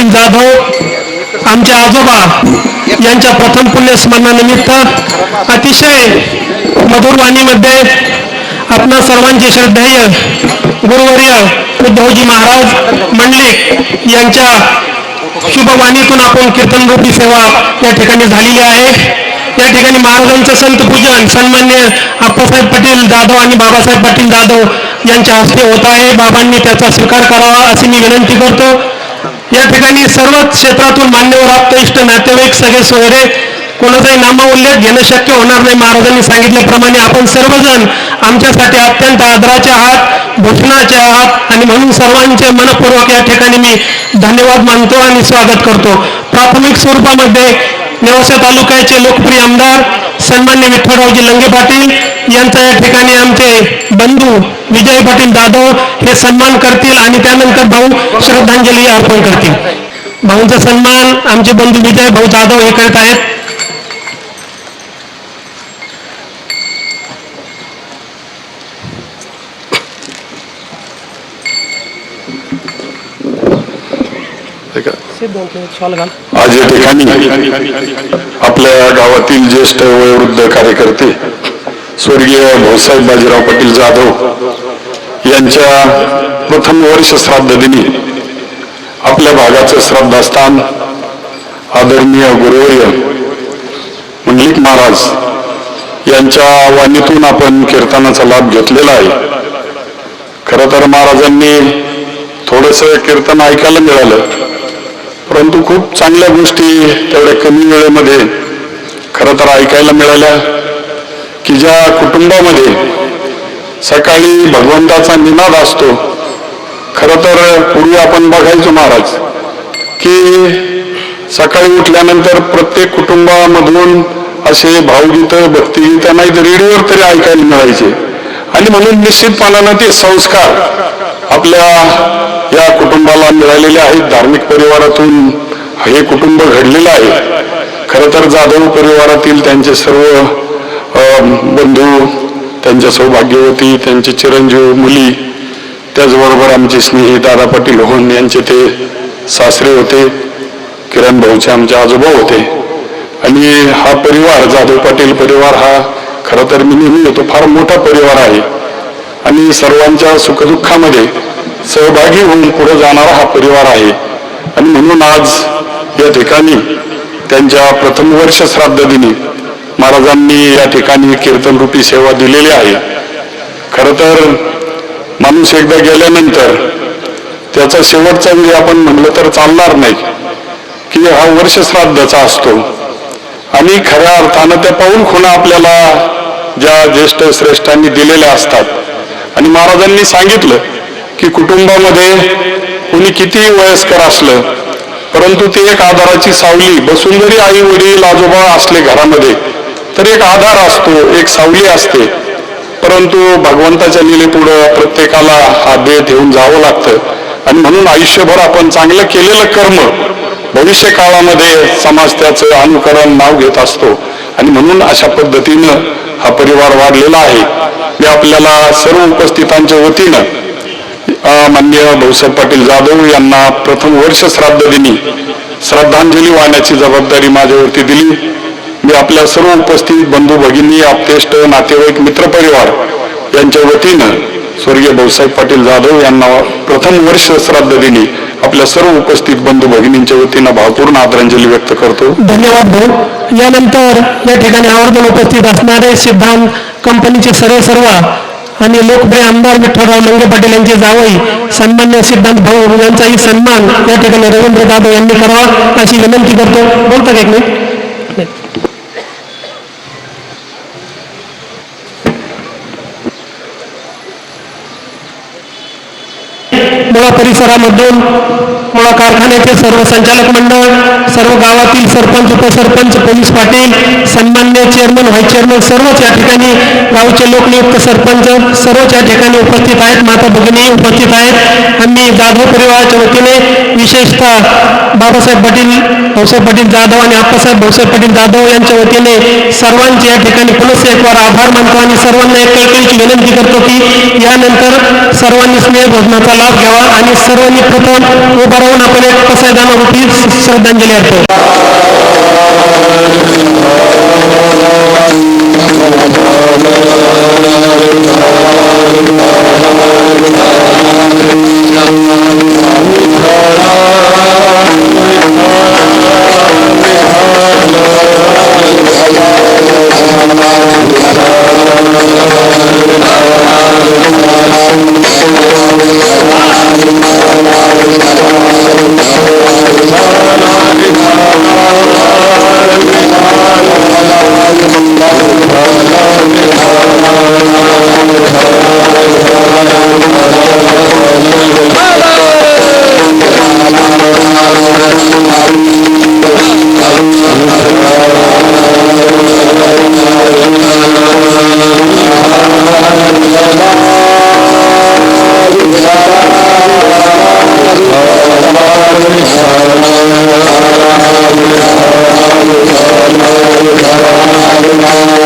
पाटील जाधव आमचे आजोबा यांच्या प्रथम पुण्यस्मरणानिमित्त अतिशय मधुर वाणीमध्ये आपणा सर्वांचे श्रद्धेय गुरुवर्य उद्धवजी महाराज मंडलिक यांच्या शुभवाणीतून आपण कीर्तनरूपी सेवा या ठिकाणी झालेली आहे. या ठिकाणी महाराजांचं संत पूजन सन्मान्य आप्पासाहेब पाटील जाधव आणि बाबासाहेब पाटील जाधव यांच्या हस्ते होत आहे. बाबांनी त्याचा स्वीकार करावा अशी मी विनंती करतो. या ठिकाणी सर्वच क्षेत्रातून मान्यवर आप्तइष्ट नातेवाईक सगळे सोयरे कोणाचाही नामोल्लेख घेणं शक्य होणार नाही. महाराजांनी सांगितल्याप्रमाणे आपण सर्वजण आमच्यासाठी अत्यंत आदराच्या आहात भूषणाचे आहात आणि म्हणून सर्वांचे मनपूर्वक या ठिकाणी मी धन्यवाद मानतो आणि स्वागत करतो. प्राथमिक स्वरूपामध्ये नेवासा तालुक्याचे लोकप्रिय आमदार सन्मान्य विठ्ठलरावजी लंगे पाटील यांचा या ठिकाणी आमचे बंधू विजय पाटील जाधव हे सन्मान करतील आणि त्यानंतर भाऊ श्रद्धांजली अर्पण करतील. भाऊंचा सन्मान आमचे बंधू विजय भाऊ जाधव हे करत आहेत. आज या ठिकाणी आपल्या गावातील ज्येष्ठ वयोवृद्ध कार्यकर्ते स्वर्गीय भाऊसाहेब बाजीराव पाटील जाधव यांच्या प्रथम वर्ष श्राद्ध दिनी आपल्या भागाचं श्राद्धास्थान आदरणीय गुरुवर्य मंडलिक महाराज यांच्या वाणीतून आपण कीर्तनाचा लाभ घेतलेला आहे. खरं तर महाराजांनी थोडस कीर्तन ऐकायला मिळालं परंतु खूप चांगल्या गोष्टी तेवढ्या कमी वेळेमध्ये खरं तर ऐकायला मिळाल्या. की ज्या कुटुंबामध्ये सकाळी भगवंताचा निनाद असतो. खरं तर पूर्वी आपण बघायचो महाराज की सकाळी उठल्यानंतर प्रत्येक कुटुंबामधून असे भावगीतं भक्तिगीतं नाही तर रेडिओवर तरी ऐकायला मिळायचे. आणि म्हणून निश्चितपणानं ते संस्कार आपल्या या कुटुंबाला मिळालेले आहेत. धार्मिक परिवारातून हे कुटुंब घडलेलं आहे. खरं तर जाधव परिवारातील त्यांचे सर्व बंधू त्यांच्या सौभाग्यवती त्यांचे चिरंजीव मुली त्याचबरोबर आमचे स्नेही दादा पाटील होन यांचे ते सासरे होते किरण भाऊचे आमचे आजोबा होते. आणि हा परिवार जाधव पाटील परिवार हा खरं तर मी नेहमी येतो फार मोठा परिवार आहे. आणि सर्वांच्या सुखदुःखामध्ये सहभागी होऊन पुढे जाणारा हा परिवार आहे. आणि म्हणून आज या ठिकाणी त्यांच्या प्रथम वर्ष श्राद्ध दिनी महाराजांनी या ठिकाणी कीर्तनरूपी सेवा दिलेली आहे. खरं तर माणूस एकदा गेल्यानंतर त्याचा शेवटचा म्हणजे आपण म्हणलं तर चालणार नाही की हा वर्ष श्राद्धाचा असतो. आणि खऱ्या अर्थानं त्या पाऊल खुणा आपल्याला ज्या ज्येष्ठ श्रेष्ठांनी दिलेल्या असतात. आणि महाराजांनी सांगितलं की कुटुंबामध्ये कुणी कितीही वयस्कर असलं परंतु ती एक आधाराची सावली बसून जरी आई वडील आजोबा असले घरामध्ये तर एक आधार असतो एक सावली असते. परंतु भगवंताच्या लिलेपुढं प्रत्येकाला हा देह ठेवून जावं लागतं. आणि म्हणून आयुष्यभर आपण चांगलं केलेलं कर्म भविष्य काळामध्ये समाज त्याचं अनुकरण नाव घेत असतो. आणि म्हणून अशा पद्धतीनं हा परिवार वाढलेला आहे. मी आपल्याला सर्व उपस्थितांच्या वतीनं माननीय भाऊसाहेब पाटील जाधव यांना प्रथम वर्ष श्राद्ध दिनी श्रद्धांजली वाहण्याची जबाबदारी माझ्यावरती दिली. मी आपल्या सर्व उपस्थित बंधू भगिनी आपतेष्ट नातेवाईक मित्रपरिवार यांच्या वतीनं स्वर्गीय भाऊसाहेब पाटील जाधव यांना प्रथम वर्ष श्राद्ध दिनी आपल्या सर्व उपस्थित बंधू भगिनींच्या वतीनं भावपूर्ण आदरांजली व्यक्त करतो. धन्यवाद भाऊ. यानंतर या ठिकाणी आवर्जून उपस्थित असणारे सिद्धांत कंपनीचे सर्व सर्व आणि लोकप्रिय आमदार विठ्ठलराव लंगे पाटील यांचे जावई सन्मान्य सिद्धांत भाऊ यांचाही सन्मान या ठिकाणी रवींद्र जाधव यांनी करावा अशी विनंती करतो. बोलता का एक मिनिट? मुळा परिसरामधून मुळा कारखान्याचे सर्व संचालक मंडळ सर्व गावातील सरपंच उपसरपंच पोलीस पाटील सन्मान्य चेअरमन व्हाईस चेअरमन सर्वच या ठिकाणी गावचे लोकनियुक्त सरपंच सर्वच या ठिकाणी उपस्थित आहेत. माता भगिनी उपस्थित आहेत. आम्ही जाधव परिवाराच्या वतीने विशेषतः बाबासाहेब पाटील भाऊसाहेब पाटील जाधव आणि आप्पासाहेब भाऊसाहेब पाटील जाधव यांच्या वतीने सर्वांचे या ठिकाणी पुनः एकवार आभार मानतो आणि सर्वांना एक कळकळीची विनंती करतो की यानंतर सर्वांनी स्नेह भोजनाचा लाभ घ्यावा आणि सर्वांनी प्रथम राहून आपण एक पसायदान रूपी श्रद्धांजली अर्पण. Thank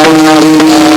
Música